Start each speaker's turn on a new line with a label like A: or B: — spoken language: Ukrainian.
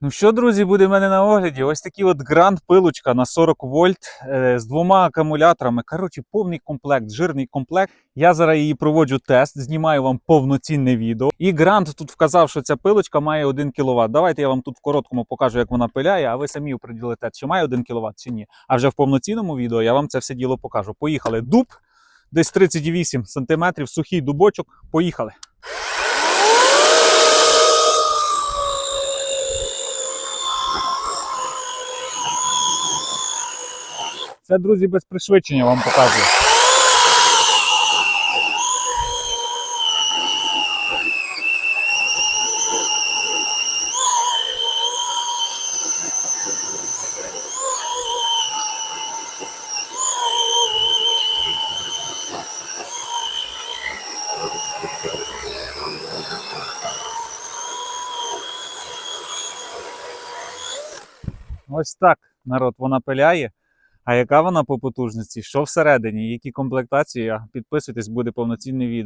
A: Ну що, друзі, буде в мене на огляді? Ось такий от гранд пилочка на 40 вольт е, з двома акумуляторами. Коротше, повний комплект, жирний комплект. Я зараз її проводжу тест, знімаю вам повноцінне відео. І грант тут вказав, що ця пилочка має 1 кВт. Давайте я вам тут в короткому покажу, як вона пиляє, а ви самі оприділите, чи має 1 кВт, чи ні. А вже в повноцінному відео я вам це все діло покажу. Поїхали. Дуб, десь 38 см, сухий дубочок. Поїхали. Це, друзі, без пришвидшення вам показую. Ось так народ вона пиляє. А яка вона по потужності? Що всередині? Які комплектації? Підписуйтесь, буде повноцінне відео.